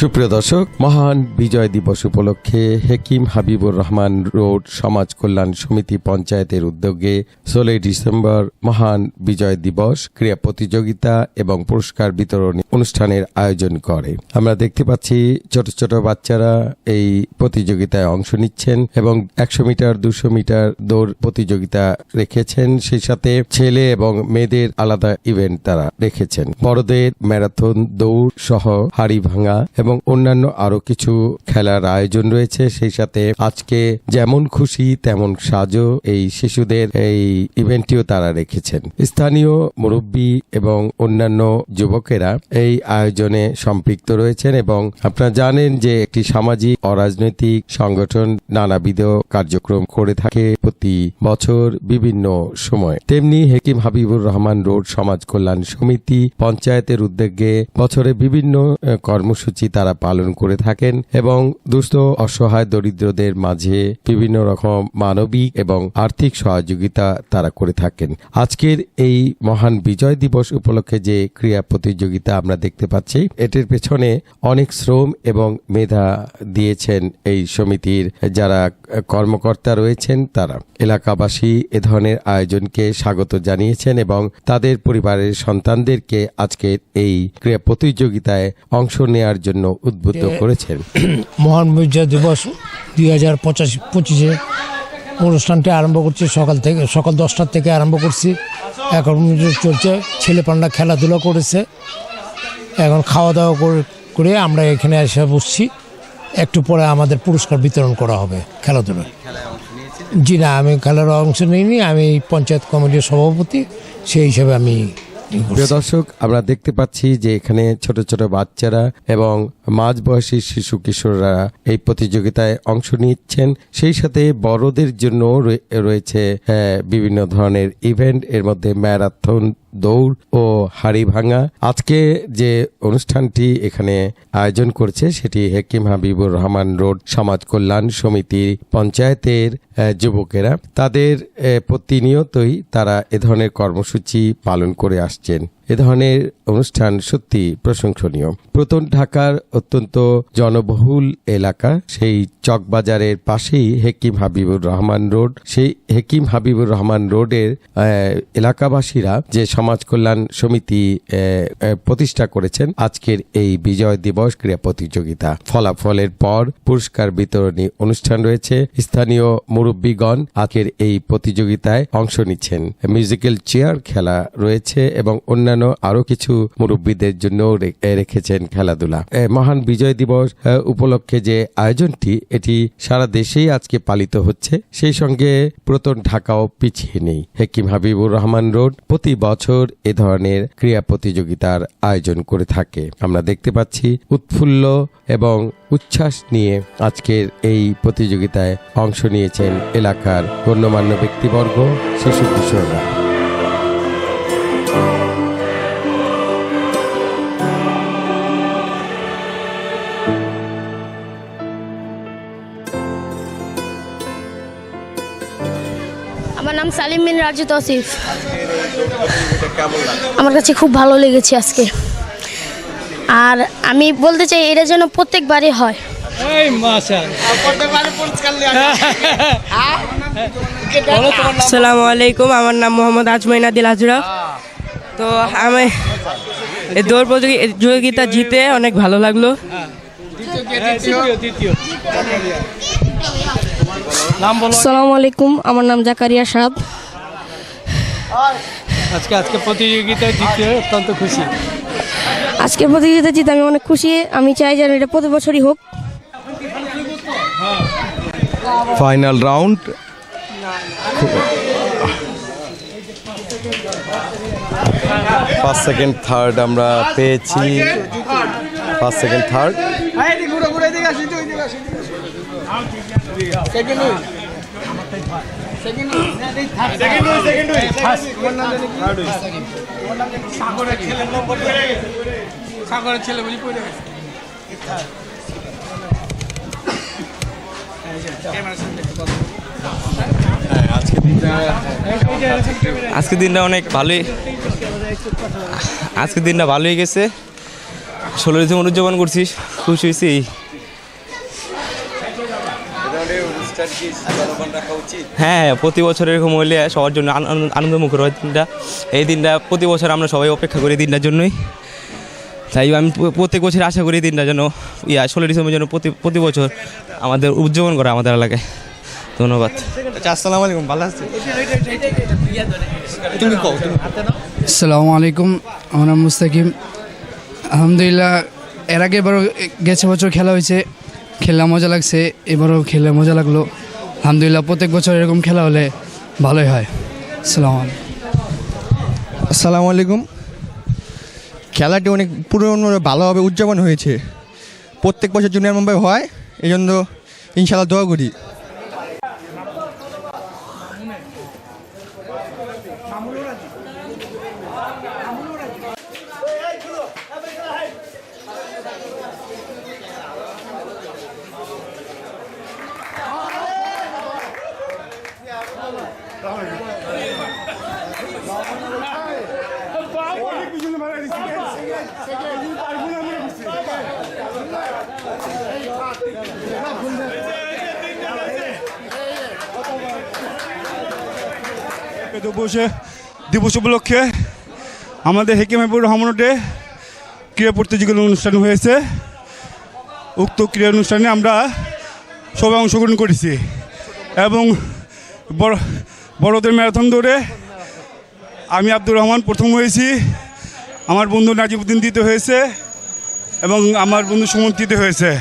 সুপ্রিয় দর্শক, মহান বিজয় দিবস উপলক্ষে হেকিম হাবিবুর রহমান রোড সমাজ কল্যাণ সমিতি পঞ্চায়েতের উদ্যোগে ষোলোই ডিসেম্বর মহান বিজয় দিবস ক্রীড়া প্রতিযোগিতা এবং পুরস্কার বিতরণী অনুষ্ঠানের আয়োজন করে। আমরা দেখতে পাচ্ছি ছোট ছোট বাচ্চারা এই প্রতিযোগিতায় অংশ নিচ্ছেন এবং একশো মিটার, দুশো মিটার দৌড় প্রতিযোগিতা রেখেছেন। সেই সাথে ছেলে এবং মেয়েদের আলাদা ইভেন্ট তারা রেখেছেন। বড়দের ম্যারাথন, দৌড় সহ হাড়ি ভাঙা এবং অন্যান্য আরও কিছু খেলার আয়োজন রয়েছে। সেই সাথে আজকে যেমন খুশি, তেমন সাজো এই শিশুদের এই ইভেন্টটিও তারা রেখেছেন। স্থানীয় মুরব্বী এবং অন্যান্য যুবকেরা এই আয়োজনে সম্পৃক্ত রয়েছেন এবং আপনারা জানেন যে একটি সামাজিক অরাজনৈতিক সংগঠন নানাবিধ কার্যক্রম করে থাকে প্রতি বছর বিভিন্ন সময়। তেমনি হেকিম হাবিবুর রহমান রোড সমাজ কল্যাণ সমিতি পঞ্চায়েতের উদ্যোগে বছরে বিভিন্ন কর্মসূচি তারা পালন করে থাকেন এবং দুস্থ, অসহায়, দরিদ্রদের মাঝে বিভিন্ন রকম মানবিক এবং আর্থিক সহযোগিতা তারা করে থাকেন। আজকের এই মহান বিজয় দিবস উপলক্ষে যে ক্রীড়া প্রতিযোগিতা আমরা দেখতে পাচ্ছি, এটির পেছনে অনেক শ্রম এবং মেধা দিয়েছেন এই সমিতির যারা কর্মকর্তা রয়েছেন তারা। এলাকাবাসী এ ধরনের আয়োজনকে স্বাগত জানিয়েছেন এবং তাদের পরিবারের সন্তানদেরকে আজকের এই ক্রীড়া প্রতিযোগিতায় অংশ নেয়ার জন্য উদ্বুদ্ধ করেছেন। মহান বিজয় দিবস দুই হাজার পঁচাশি পঁচিশে অনুষ্ঠানটি আরম্ভ করছি সকাল থেকে সকাল দশটার থেকে আরম্ভ করছি। এখন চলছে ছেলে পান্ডা খেলাধুলা করেছে। এখন খাওয়া দাওয়া করে করে আমরা এখানে এসে বসছি। একটু পরে আমাদের পুরস্কার বিতরণ করা হবে খেলাধুলায় জি না আমি খেলার অংশ নিইনি আমি পঞ্চায়েত কমিটির সভাপতি সেই হিসাবে আমি। প্রিয় দর্শক আমরা দেখতে পাচ্ছি যে এখানে ছোট ছোট বাচ্চারা এবং মাঝ বয়সী শিশু কিশোররা এই প্রতিযোগিতায় অংশ নিচ্ছেন। সেই সাথে বড়দের জন্য রয়ে- রয়েছে আহ, বিভিন্ন ধরনের ইভেন্ট। এর মধ্যে ম্যারাথন দৌড় ও হাড়ি ভাঙা। আজকে যে অনুষ্ঠানটি এখানে আয়োজন করছে, সেটি হেকিম হাবিবুর রহমান রোড সমাজ কল্যাণ সমিতির পঞ্চায়েতের যুবকেরা। তাদের প্রতিনিয়তই তারা এ ধরনের কর্মসূচি পালন করে আসছেন। এ ধরনের অনুষ্ঠান সত্যি প্রশংসনীয়। প্রথম ঢাকার অত্যন্ত জনবহুল এলাকা, সেই চকবাজারের পাশেই হেকিম হাবিবুর রহমান রোড। সেই হেকিম হাবিবুর রহমান রোডের এলাকাবাসীরা যে সমাজ কল্যাণ সমিতি প্রতিষ্ঠা করেছেন, আজকের এই বিজয় দিবস ক্রীড়া প্রতিযোগিতা। ফলাফলের পর পুরস্কার বিতরণী অনুষ্ঠান রয়েছে। স্থানীয় মুরব্বীগণ আজকের এই প্রতিযোগিতায় অংশ নিচ্ছেন। মিউজিক্যাল চেয়ার খেলা রয়েছে এবং অন্যান্য আরও কিছু মুরব্বীদের জন্য রেখেছেন খেলাধুলা। মহান বিজয় দিবস উপলক্ষে যে আয়োজনটি, এটি সারা দেশেই আজকে পালিত হচ্ছে, সেই সঙ্গে প্রতন ঢাকাও পিছিয়ে নেই। হেকিম হাবিবুর রহমান রোড প্রতি বছর এ ধরনের ক্রীড়া প্রতিযোগিতার আয়োজন করে থাকে। আমরা দেখতে পাচ্ছি উৎফুল্ল এবং উচ্ছ্বাস নিয়ে আজকের এই প্রতিযোগিতায় অংশ নিয়েছেন এলাকার গণ্যমান্য ব্যক্তিবর্গ, শিশু কিশোররা। আমার নাম সালিম বিন রাজু তসিফ। আমার কাছে খুব ভালো লেগেছে আজকে। আর আমি বলতে চাই এটা যেন প্রত্যেকবারই হয়। আসসালামু আলাইকুম আমার নাম মোহাম্মদ আজমাইন আদিল হাজরা। তো আমি এই দৌড় প্রতিযোগিতা জিতে অনেক ভালো লাগল। আসসালামু আলাইকুম আমার নাম জাকারিয়া সাদ আজকে আজকে প্রতিযোগিতায় জিতে অত্যন্ত খুশি। আজকে প্রতিযোগিতা জিতে আমি অনেক খুশি। আমি চাই যেন এটা প্রতি বছরই হোক। Final round. First second third আমরা পেয়েছি। First second third. সাগরের ছেলে। বুঝি পড়ে গেছে। আজকের দিনটা অনেক ভালোই। আজকের দিনটা ভালোই গেছে। ষোলো ডিসেম্বর উদযাপন করছিস। খুশি হয়েছি। এই। হ্যাঁ প্রতি বছর এরকম হইলে সবার জন্য আনন্দ- আনন্দমুখর হয় দিনটা। এই দিনটা প্রতি বছর আমরা সবাই অপেক্ষা করি দিনটার জন্যই। তাই আমি প্র- প্রত্যেক বছর আশা করি এই দিনটা যেন ইয়া ষোলো ডিসেম্বর যেন প্রতি প্রতি বছর আমাদের উদযাপন করে আমাদের এলাকায়। ধন্যবাদ। আচ্ছা আসসালামু আলাইকুম ভালো আছেন? তুমি আসসালামু আলাইকুম আমার নাম মুস্তাকিম। আলহামদুলিল্লাহ এর আগে এবারও গেছে বছর খেলা হয়েছে। খেলা মজা লাগছে, এবারও খেলে মজা লাগল। আলহামদুলিল্লাহ প্রত্যেক বছর এরকম খেলা হলে ভালোই হয়। সালাম আসসালামু আলাইকুম। খেলাটি অনেক পুরনো, ভালোভাবে উদযাপন হয়েছে। প্রত্যেক বছর জুনিয়র মুম্বাই হয়, এই জন্য ইনশাল্লাহ দোয়া করি। দিবসে দিবস উপলক্ষে আমাদের হেকিমাপুর রহমানটে ক্রীড়া প্রতিযোগিতা অনুষ্ঠান হয়েছে। উক্ত ক্রীড়া অনুষ্ঠানে আমরা সবাই অংশগ্রহণ করেছি। এবং বড়, বড়দের ম্যারাথন দৌড়ে আমি আব্দুর রহমান প্রথম হয়েছি। আমার বন্ধু নাজিবুদ্দিন দিতে হয়েছে এবং আমার বন্ধু সুমন দিতে হয়েছে।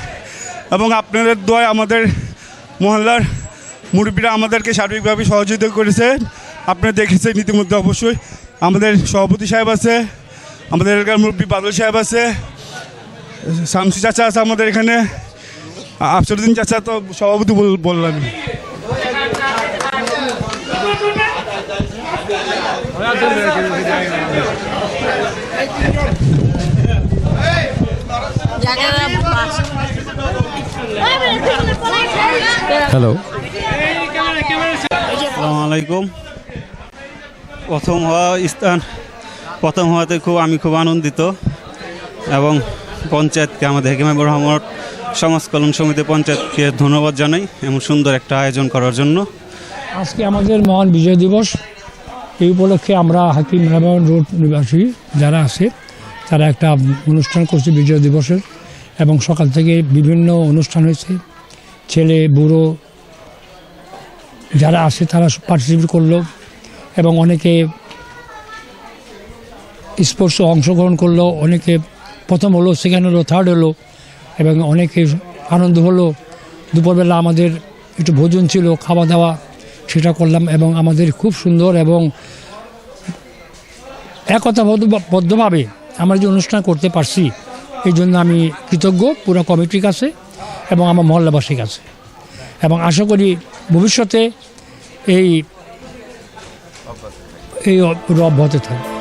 এবং আপনাদের দোয়ায় আমাদের মহল্লার মুরব্বীরা আমাদেরকে সার্বিকভাবে সহযোগিতা করেছে। আপনারা দেখেছেন ইতিমধ্যে অবশ্যই। আমাদের সভাপতি সাহেব আছে আমাদের এলাকার মুরব্বী বাদল সাহেব আছে শামসি চাচা আছে আমাদের এখানে। আফসরুদ্দিন চাচা তো সভাপতি বল- বললাম হ্যালো আসসালামু আলাইকুম প্রথম হওয়া স্থান, প্রথম হওয়াতে খুব, আমি খুব আনন্দিত এবং পঞ্চায়েতকে, আমাদের হেকিমাবুর রহমত সমাজ কল্যাণ সমিতি পঞ্চায়েতকে ধন্যবাদ জানাই এমন সুন্দর একটা আয়োজন করার জন্য। আজকে আমাদের মহান বিজয় দিবস। এই উপলক্ষে আমরা হাকিম রহমান রোড নিবাসী যারা আছে, তারা একটা অনুষ্ঠান করছে বিজয় দিবসের এবং সকাল থেকে বিভিন্ন অনুষ্ঠান হয়েছে। ছেলে, বুড়ো যারা আছে, তারা পার্টিসিপেট করল। এবং অনেকে স্পোর্টসে অংশগ্রহণ করল, অনেকে প্রথম হলো সেকেন্ড হলো থার্ড হলো, এবং অনেকে আনন্দ হলো। দুপুরবেলা আমাদের একটু ভোজন ছিল, খাওয়া দাওয়া সেটা করলাম এবং আমাদের খুব সুন্দর এবং একতাবদ্ধভাবে আমরা যে অনুষ্ঠান করতে পারছি, এই জন্য আমি কৃতজ্ঞ পুরো কমিটির কাছে এবং আমার মহল্লাবাসীর কাছে। এবং আশা করি ভবিষ্যতে এই এই অব্যাহত থাকবে